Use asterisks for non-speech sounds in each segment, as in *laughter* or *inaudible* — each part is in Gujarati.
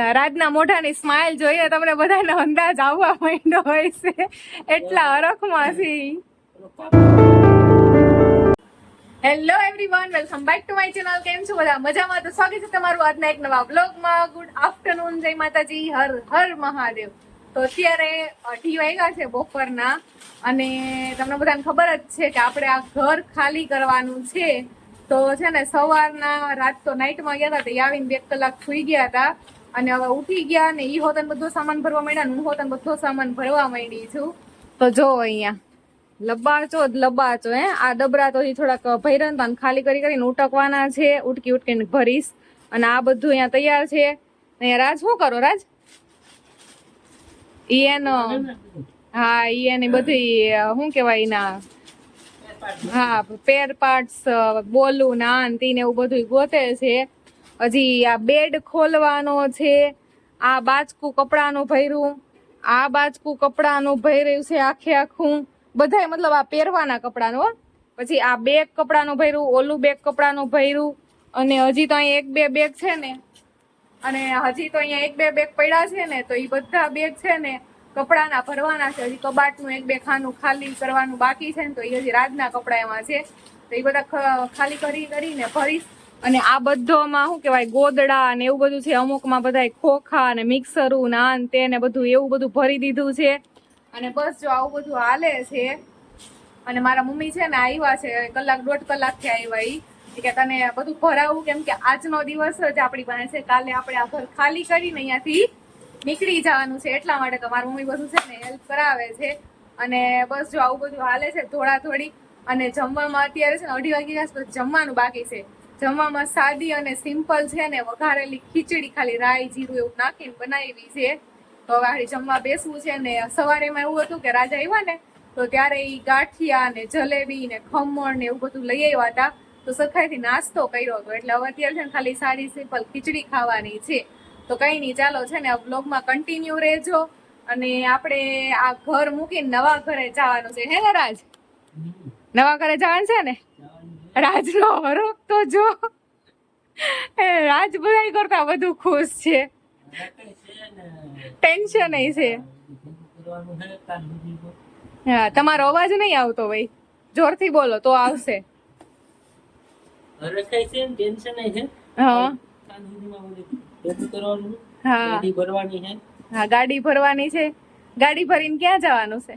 રાજના મોઢાની સ્માઇલ જોઈએ, તમને બધાને અંદાજ આવવા માંડ્યો હોય છે. એટલા હરખમાંથી hello everyone welcome back to my channel કેમ છો બધા? મજામાં તો સ્વાગત છે તમારું આજના એક નવા બ્લોગમાં ગુડ આફ્ટરનૂન જય માતાજી. હર હર મહાદેવ. તો અત્યારે અઢી વાગ્યા છે બપોરના અને તમને બધાને ખબર જ છે કે આપણે આ ઘર ખાલી કરવાનું છે. તો છે ને, સવારના રાત તો નાઇટમાં ગયા હતા, તો આવીને બે કલાક સુઈ ગયા હતા. અને હવે ઉઠી ગયા ને ઈ હોતન બધો સામાન ભરવા માંડ્યા હું હોતન બધો સામાન ભરવા માંડી છું. તો જો અહીંયા લબાચો જ લબાચો હે. આ ડબરા તો થોડાક ભૈરન તા ખાલી કરી કરીને ઉટકવાના છે. ઉટકી ઉટકીને ભરીશ. અને આ બધું અહીંયા તૈયાર છે. અહીંયા રાજ, શું કરો રાજ? ઈ એનો હા ઈ એની બધી, શું કહેવાય એના? હા, પેર પાર્ટ્સ, બોલું, નાન, તીને એવું બધું ગોતે છે. હજી આ બેડ ખોલવાનો છે, આ બાચકું કપડાનું ભર્યું, આ બાચકું કપડાનું ભર્યું છે આખે આખું. બધાય મતલબ આ પહેરવાના કપડાનું પછી આ બેગ કપડાનું ભર્યું, ઓલું બેગ કપડાનું ભર્યું, અને હજી તો અહીંયા એક બે બેગ છે ને. અને હજી તો અહીંયા એક બે બેગ પડ્યા છે ને, તો એ બધા બેગ છે ને કપડાના ભરવાના છે. હજી કબાટનું એક બે ખાનું ખાલી કરવાનું બાકી છે ને, તો એ હજી રાજના કપડા એમાં છે. તો એ બધા ખાલી કરી, કરીને ભરીશ. અને આ બધોમાં શું કહેવાય, ગોદડા ને એવું બધું છે, અમુકમાં બધા ખોખા ને મિક્સરું નાન તે ને બધું, એવું બધું ભરી દીધું છે. અને બસ જો આવું બધું હાલે છે, અને મારા મમ્મી છે ને આવ્યા છે, કલાક દોઢ કલાકથી આવ્યા ઈ. કે તને બધું ભરાવું કેમ કે આજનો દિવસ જ આપણી પાસે છે, કાલે આપણે આ ઘર ખાલી કરીને અહીંયાથી નીકળી જવાનું છે, એટલા માટે તો મારી મમ્મી બધું છે ને હેલ્પ કરાવે છે. અને બસ જો આવું બધું હાલે છે થોડા થોડી અને જમવામાં અત્યારે છે ને અઢી વાગી ગયા જમવાનું બાકી છે. જમવામાં સાદી અને સિમ્પલ છે ને વઘારેલી ખીચડી ખાલી રાઈ જીરું એવું નાખીને બનાવી છે. તો હવે જમવા બેસવું છે ને સવારે એમાં એવું હતું કે રાજા આવ્યા ને તો ત્યારે એ ગાંઠિયા ને જલેબી ને ખમણ ને એવું બધું લઈ આવ્યા હતા. તો સરખાઈથી નાસ્તો કર્યો હતો. એટલે હવે અત્યારે છે ને ખાલી સારી સિમ્પલ ખીચડી ખાવાની છે. તો કઈ નહીં ચાલો છે ને આ બ્લોગમાં કન્ટિન્યુ રહેજો. અને આપણે આ ઘર મૂકીને નવા ઘરે જવાનું છે. હે ને રાજ? નવા ઘરે જવાનું છે ને? રાજનો હરોપ તો જો. રાજ બધાય કરતા વધુ ખુશ છે. ટેન્શન છે. હા તમારો અવાજ નહીં આવતો ભાઈ. જોરથી બોલો તો આવશે. હા ગાડી ભરવાની છે. ગાડી ભરીને ક્યાં જવાનું છે?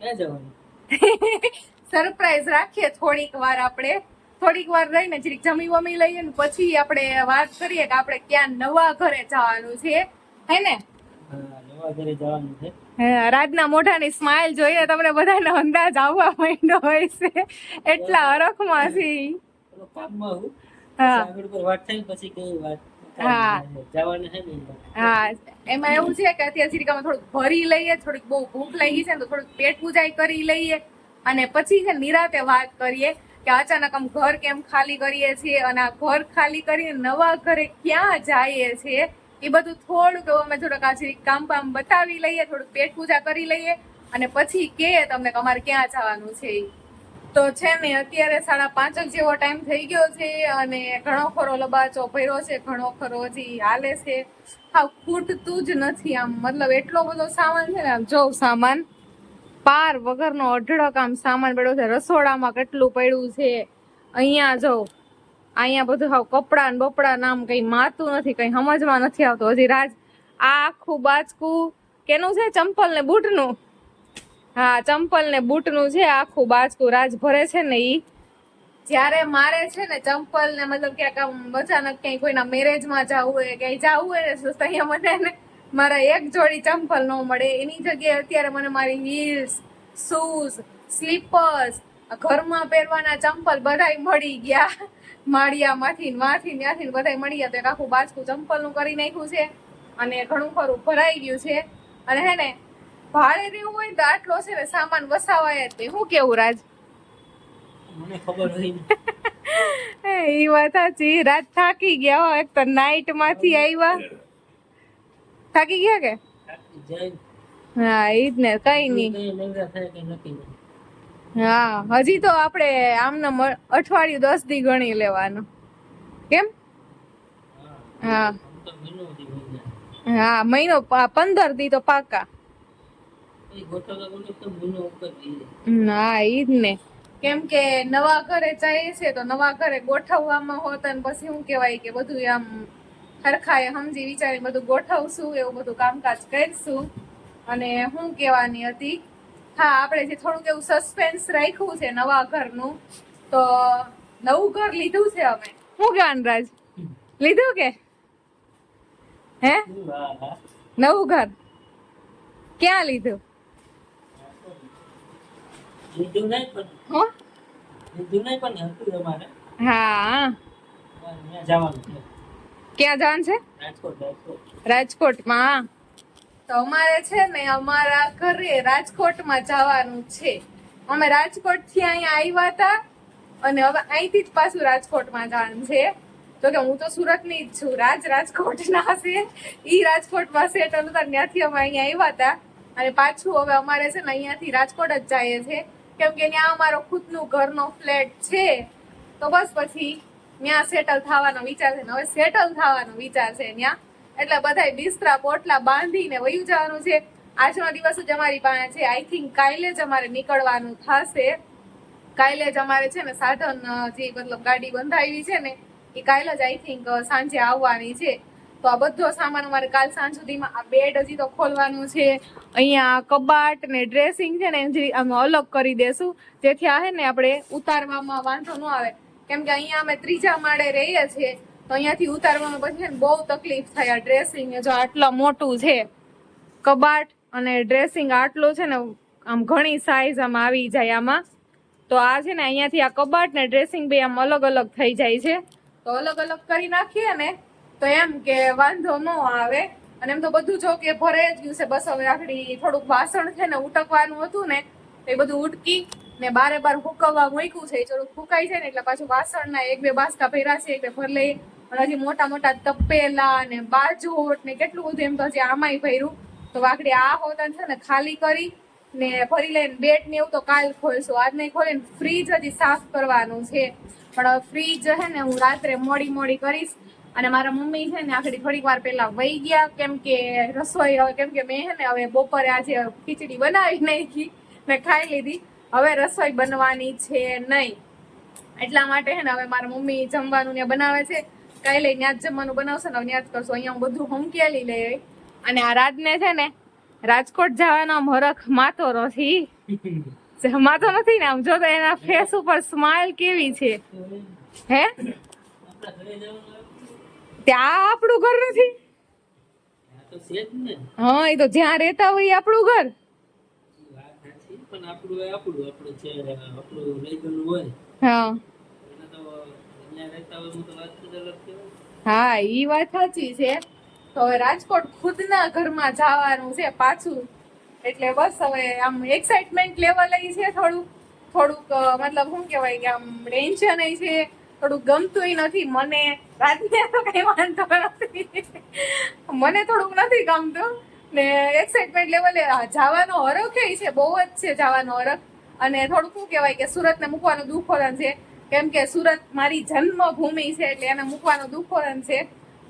ક્યાં જવાનું? *laughs* સરપ્રાઈઝ રાખીએ થોડીક વાર આપણે. થોડીક વાર રહીને જરીક જમી વમી લઈએ ને પછી આપણે વાત કરીએ કે આપણે ક્યાં નવા ઘરે જવાનું છે. હે ને? નવા રાજના મોઢાની સ્માઇલ જોઈએ, તમને બધાને અંદાજ આવવા માંડ્યો હોય છે એટલા હરખમાંથી થોડો કામમાં હું. હા. પછી આગળ પર વાત થાય પછી કઈ વાત હા. જવાનું છે એમાં એવું છે કે અત્યારે થોડુંક ભરી લઈએ, થોડીક બહુ ભૂખ લાગી છે તો થોડુંક પેટ પૂજાઈ કરી લઈએ. અને પછી છે નિરાતે વાત કરીએ કે અચાનક આમ ઘર કેમ ખાલી કરીએ છીએ અને આ ઘર ખાલી કરીને નવા ઘરે ક્યાં જઈએ છીએ, એ બધું થોડુંક અમે થોડુંક આજે કામ પામ બતાવી લઈએ, થોડુંક પેટ પૂજા કરી લઈએ અને પછી કે તમને અમારે ક્યાં જવાનું છે. તો છે ને અત્યારે સાડા પાંચ જેવો ટાઈમ થઈ ગયો છે અને ઘણો ખરો લબાચો ભર્યો છે, ઘણો ખરો હજી હાલે છે હા ખૂટતું જ નથી આમ, મતલબ એટલો બધો સામાન છે ને, આમ જો સામાન પાર વગરનો અઢળક આમ સામાન પડ્યો છે. રસોડામાં કેટલું પડ્યું છે. અહીંયા જો, અહીંયા બધું હાવ કપડા ને બપડા નામ કઈ માતું નથી, કઈ સમજમાં નથી આવતું. હજી રાજ, આ આખું બાચકું કેનું છે? ચંપલ ને બૂટનું? હા, ચંપલ ને બૂટનું છે આખું બાચકું રાજ ભરે છે ને ઈ. જ્યારે મારે છે ને ચંપલ ને મતલબ ક્યાંક આમ અચાનક ક્યાંય કોઈના મેરેજમાં જવું હોય, ક્યાંય જવું હોય ને અહીંયા મને મારા એક જોડી ચંપલ ન મળે. એની જગ્યાએ અત્યારે મને મારી હીલ્સ શૂઝ સ્લીપર્સ ઘરમાં પહેરવાના ચંપલ બધાય મળી ગયા. માળિયામાંથી માથી ત્યાંથી બધાય મળી ગયા. તો એક આખું બાજકું ચંપલનું કરી નાખ્યું છે અને ઘણું ખરું ભરાઈ ગયું છે. અને હે ને ભાડે રહેવું હોય તો આટલો છે ને સામાન વસાવાય જ નહીં. હું કેવું રાજ? મને ખબર હોય *laughs* એ વાત સાચી. રાત થાકી ગયા હો. એક તો નાઈટમાંથી આવ્યા. થાકી ગયા કે? હા એ જ ને કઈ નહીં. હા હજી તો આપણે આમને અઠવાડિયું દસ દી ગણી લેવાનું. કેમ? હા. હા. મહિનો જાય પંદર દી તો પાકા. ના એ જ ને. કેમ કે નવા ઘરે જઈએ છે તો નવા ઘરે ગોઠવવામાં હોત અને પછી શું કેવાય કે બધું આમ હરખાએ સમજી વિચારી બધું ગોઠવશું એવું બધું કામકાજ કરીશું. અને હું કહેવાની હતી હા આપણે જે થોડુંક એવું સસ્પેન્સ રાખ્યું છે નવા ઘરનું તો નવું ઘર લીધું છે અમે. શું કહેવાનું રાજ? લીધું કે? હે? નવું ઘર? ક્યાં લીધું? લીધું નહીં પણ. લીધું નહીં પણ હતું અમારે. હા. જવાનું ક્યાં જવાનું છે? રાજકોટ રાજકોટ. રાજકોટમાં? તો અમારે છે ને અમારા ઘરે રાજકોટમાં જવાનું છે. અમે રાજકોટથી અહીંયા આવ્યા હતા અને હવે અહીંથી જ પાછું રાજકોટમાં જવાનું છે. તો કે હું તો સુરતની જ છું રાજ રાજકોટના છે. ઈ રાજકોટમાં સેટલ હતા ત્યાંથી અમે અહીંયા આવ્યા હતા. અને પાછું હવે અમારે છે ને અહીંયાથી રાજકોટ જ જઈએ છે. કેમ કે ત્યાં અમારો ખુદનું ઘરનો ફ્લેટ છે. તો બસ પછી ત્યાં સેટલ થવાનો વિચાર છે હવે સેટલ થવાનો વિચાર છે ત્યાં એટલે બધા બિસ્તરા પોટલા બાંધીને વયું જવાનું છે. આજનો દિવસ જ અમારી પાસે છે. આઈ થિંક કાલે જ અમારે નીકળવાનું થશે. કાલે જ અમારે છે ને સાધન જે મતલબ ગાડી બંધાવી છે ને, એ કાલે જ આઈ થિંક સાંજે આવવાની છે. તો આ બધો સામાન અમારે કાલ સાંજ સુધીમાં આ બેડ હજી તો ખોલવાનું છે. અહીંયા કબાટ ને ડ્રેસિંગ છે ને એની અમે અલગ કરી દેશું. જેથી આ ને આપણે ઉતારવામાં વાંધો ન આવે. કેમ કે અહીંયા અમે ત્રીજા માળે રહીએ છીએ, તો અહીંયાથી ઉતારવામાં પછી બહુ તકલીફ થાય આ ડ્રેસિંગ જો આટલા મોટું છે, કબાટ અને ડ્રેસિંગ આટલું છે ને, આમ ઘણી સાઇઝ આમ આવી જાય આમાં. તો આ છે ને અહીંયાથી આ કબાટ ને ડ્રેસિંગ બે આમ અલગ અલગ થઈ જાય છે. તો અલગ અલગ કરી નાખીએ ને, તો એમ કે વાંધો ન આવે. અને એમ તો બધું જો કે ભરાઈ જ ગયું છે, બસ હવે આખડી થોડુંક વાસણ છે ને ઉટકવાનું હતું ને એ બધું ઉટકી ને બારે બાર હુકવવા મૂક્યું છે, એ થોડુંક ફૂકાઈ જાય ને એટલે પાછું વાસણના એક બે બાસકા ભર્યા છે, એક બે ભર લઈ અને હજી મોટા મોટા તપેલા ને બાજોટ ને કેટલું બધું એમ તો હજી આમાંય ભર્યું. તો વાકડી આ હોતા છે ને ખાલી કરી ને ફરી લઈને બેટ ને એવું તો કાલ ખોલશું. આજ નહીં ખોલીને ફ્રીજ હજી સાફ કરવાનું છે. પણ ફ્રીજ છે ને હું રાત્રે મોડી મોડી કરીશ. અને મારા મમ્મી છે ને આખડી થોડીક વાર પહેલા વહી ગયા, કેમ કે રસોઈ હવે કેમ કે મેં છે ને હવે બપોરે આજે ખીચડી બનાવી નાખી ને ખાઈ લીધી. હવે રસોઈ બનવાની છે નહીં. એટલા માટે છે ને હવે મારા મમ્મી જમવાનું ત્યાં બનાવે છે. કાલે ત્યાં જ જમવાનું બનાવશે ને ત્યાં જ કરશું. અહીંયા હું બધું હમકેલી લઈ અને આ રાજને છે ને રાજકોટ જવાનો મરખ માતો નથી. માતો નથી ને આમ જો તો એના ફેસ ઉપર સ્માઇલ કેવી છે. હે? ત્યાં આપણું ઘર નથી. ને. હા એ તો જ્યાં રહેતા હોય આપણું ઘર. પણ આપણું એ આપણું આપણું છે આપણું લઈ ગયેલું હોય હા. એને તો અહીંયા રહેતા હોય એમાં તો વાત જ અલગ કહેવાય. હા ઈ વાત સાચી છે. તો હવે રાજકોટ ખુદના ઘરમાં જવાનું છે પાછું. એટલે બસ હવે આમ એક્સાઇટમેન્ટ લેવલ છે થોડુંક. થોડુંક મતલબ શું કહેવાય કે આમ ટેન્શન છે. થોડુંક ગમતુંય નથી. મને રાતને તો કઈ વાંધો નથી. મને થોડુંક નથી ગમતું. ને એક્સાઇટમેન્ટ લેવલે જવાનો હરખ છે, બહુ જ છે જવાનો હરખ. અને થોડુંક શું કહેવાય કે સુરતને મૂકવાનું દુઃખોરણ છે. કેમ કે સુરત મારી જન્મભૂમિ છે એટલે એને મૂકવાનું દુઃખોરણ છે.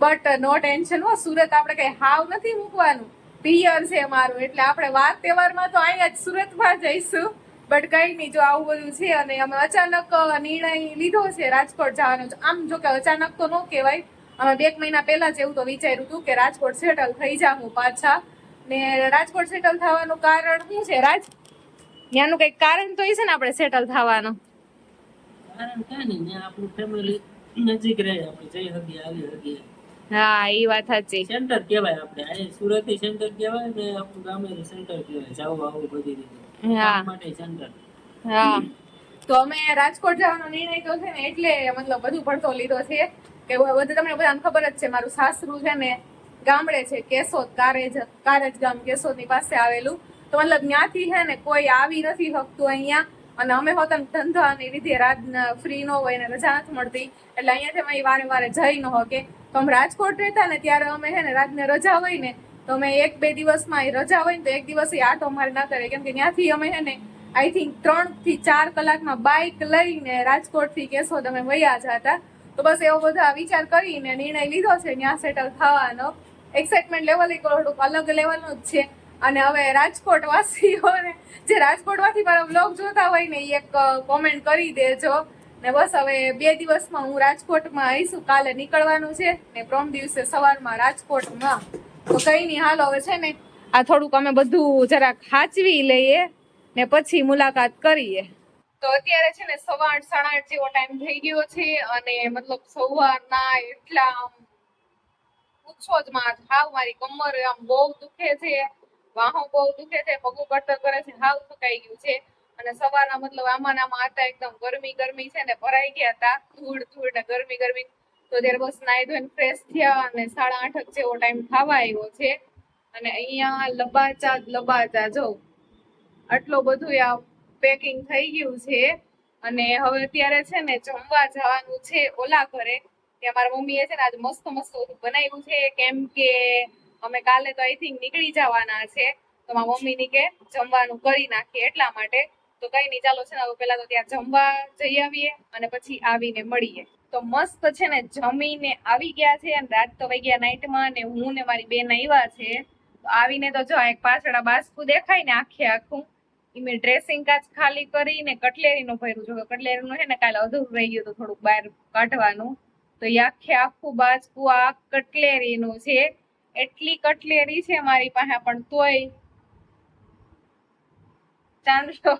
બટ નો ટેન્શન હો, સુરત આપણે કઈ હાવ નથી મૂકવાનું. પિયર છે મારું, એટલે આપણે વાર તહેવારમાં તો અહીંયા જ સુરતમાં જઈશું. બટ કઈ નહીં, જો આવું બધું છે અને અમે અચાનક નિર્ણય લીધો છે રાજકોટ જવાનો આમ જો કે અચાનક તો ન કહેવાય. અમે બે મહિના પહેલા જ એવું તો વિચાર્યું હતું કે રાજકોટ સેટલ થઈ જાઉં પાછા. ને રાજકોટ સેટલ થવાનું કારણ શું છે રાજ? ત્યાંનું કઈ કારણ તો છે ને આપણે સેટલ થવાનું? કારણ કાંઈ નહીં આપણું ફેમિલી નજીક રહે આપણે જઈ શકીએ આવી શકીએ. હા એ વાત સાચી. સેન્ટર કહેવાય આપણે અહીં સુરત સેન્ટર કહેવાય ને આપણું ગામે સેન્ટર કહેવાય જાવ આવું બધી રીતે. હા. માટે સેન્ટર હા. તો અમે રાજકોટ જવાનો નિર્ણય તો છે ને એટલે મતલબ બધું પડતો લીધો છે. કે બધું તમને બધાને ખબર જ છે મારું સાસરું છે ને ગામડે છે કેશોદ કારેજ કારેજ ગામ કેશોદની પાસે આવેલું. તો મતલબ ત્યાંથી હે ને કોઈ આવી નથી શકતું અહીંયા. અને અમે હોતા ધંધા ધંધાની લીધે રાત ફ્રી ન હોય ને રજા નથી મળતી. એટલે અહીંયાથી અમે વારે વારે જઈ ન શકે તો અમે રાજકોટ રહેતા ને ત્યારે અમે હે ને રાતને રજા હોય ને, તો અમે એક બે દિવસમાં એ રજા હોય ને, તો એક દિવસ આટો અમારે ના કરે કેમ કે ત્યાંથી અમે હે ને આઈ થિંક ત્રણથી ચાર કલાકમાં બાઇક લઈને રાજકોટથી કેશોદ અમે વયા જતા. તો બસ એવો બધા વિચાર કરીને નિર્ણય લીધો છે, ત્યાં સેટલ થવાનો. એક્સાઇટમેન્ટ લેવલ એ થોડુંક અલગ લેવલનું જ છે. અને હવે રાજકોટ વાસીઓને જે રાજકોટમાંથી મારો બ્લોગ જોતા હોય ને એ એક કોમેન્ટ કરી દેજો. ને બસ હવે બે દિવસમાં હું રાજકોટમાં આવીશું. કાલે નીકળવાનું છે ને પ્રોમ દિવસે સવારમાં રાજકોટમાં. તો કંઈ નહીં હાલ હવે છે ને, આ થોડુંક અમે બધું જરાક હાચવી લઈએ ને પછી મુલાકાત કરીએ. તો અત્યારે છે ને સવા આઠ સાડા આઠ જેવો ટાઈમ થઈ ગયો છે અને મતલબ સવારના એટલા પૂછો જ માં હાવ મારી કમર આમ બહુ દુખે છે. વાહો બહુ દુખે છે, પગું કટર કરે છે, હાવ થકાઈ ગયું છે. અને સવારના મતલબ આમાં આમાં હતા એકદમ ગરમી ગરમી છે ને ભરાઈ ગયા હતા, ધૂળ ધૂળ ને ગરમી ગરમી. તો ત્યારે બસ નાઈ ધોઈને ફ્રેશ થયા અને સાડા આઠ જેવો ટાઈમ થવા આવ્યો છે. અને અહીંયા લબાચા લબાચા, જો. આટલું બધું આ પેકિંગ થઈ ગયું છે. અને હવે અત્યારે છે ને જમવા જવાનું છે ઓલા ઘરે. ત્યાં મારા મમ્મીએ છે ને આજે મસ્ત મસ્ત બનાવ્યું છે. કેમ કે અમે કાલે તો આઈ થિંક નીકળી જવાના છે. તો મારા મમ્મીની કે જમવાનું કરી નાખીએ એટલા માટે. તો કઈ નહીં, ચાલો છે ને હવે પેલા તો ત્યાં જમવા જઈ આવીએ અને પછી આવીને મળીએ. તો મસ્ત છે ને જમીને આવી ગયા છે અને રાત તો વાગ્યા નાઇટમાં ને હું ને મારી બેન આવ્યા છે. તો આવીને તો જો એક પાછળ બાસ્કુ દેખાય ને આખે આખું. એ ડ્રેસિંગ કાચ ખાલી કરીને કટલેરીનું ભર્યું. જો કટલેરીનું છે ને કાલે અધૂરું રહી ગયું હતું થોડુંક બહાર કાઢવાનું. તો ઈ આખે આખું બાજકું આ કટલેરીનું છે. એટલી કટલેરી છે મારી પાસે, પણ તોય ચાંદલો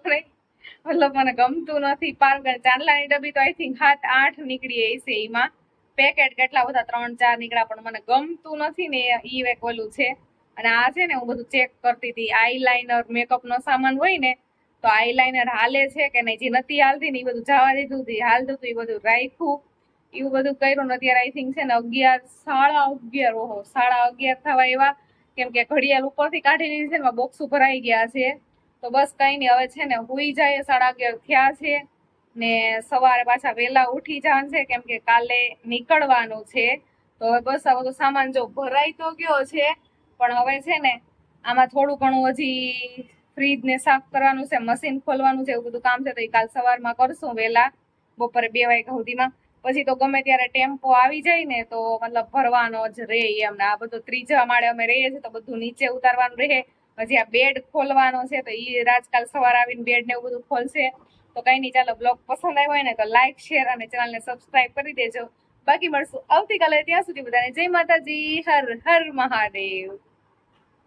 મતલબ મને ગમતું નથી. પાર ચાંદલાની ડબ્બી તો આઈ થિંક સાત, આઠ નીકળી છે એમાં. પેકેટ કેટલા બધા? ત્રણ, ચાર નીકળ્યા, પણ મને ગમતું નથી ને ઈ એક ઓલું છે. અને આ છે ને હું બધું ચેક કરતી હતી. આઈલાઇનર મેકઅપ નો સામાન હોય ને, તો આઈલાઇનર હાલે છે કે નહીં? જે નથી હાલતી ને એ બધું જવા દીધું હતી. હાલતું હતું એ બધું રાખ્યું. એવું બધું કર્યું ને અત્યારે આઈ થિંક છે ને અગિયાર, સાડા અગિયાર, ઓહો, સાડા અગિયાર થવા એવા કેમ કે ઘડિયાળ ઉપરથી કાઢી લીધી છે ને બોક્સ ભરાઈ ગયા છે. તો બસ કઈ નહીં, હવે છે ને હુઈ જાય, સાડા અગિયાર થયા છે ને સવારે પાછા વહેલા ઉઠી જવાનું છે, કેમ કે કાલે નીકળવાનું છે. તો હવે બસ આ બધો સામાન જો ભરાઈ તો ગયો છે, પણ હવે છે ને આમાં થોડું ઘણું હજી ફ્રીજ ને સાફ કરવાનું છે, મશીન ખોલવાનું છે, એવું બધું કામ છે, તો એ કાલ સવારમાં કરશું વહેલા. બપોરે બે વાગ્યા સુધીમાં. પછી તો ગમે ત્યારે ટેમ્પો આવી જાય ને તો મતલબ ભરવાનો જ રહે એમને આ બધું ત્રીજા માળે અમે રહીએ છીએ તો બધું નીચે ઉતારવાનું રહે. પછી આ બેડ ખોલવાનો છે તો એ રાજકાલ સવાર આવીને બેડ ને એવું બધું ખોલશે. તો કઈ નહીં, ચાલો બ્લોગ પસંદ આવ્યો હોય ને તો લાઈક, શેર અને ચેનલને સબસ્ક્રાઇબ કરી દેજો. બાકી મળશું આવતીકાલે. ત્યાં સુધી બધાને જય માતાજી. હર હર મહાદેવ.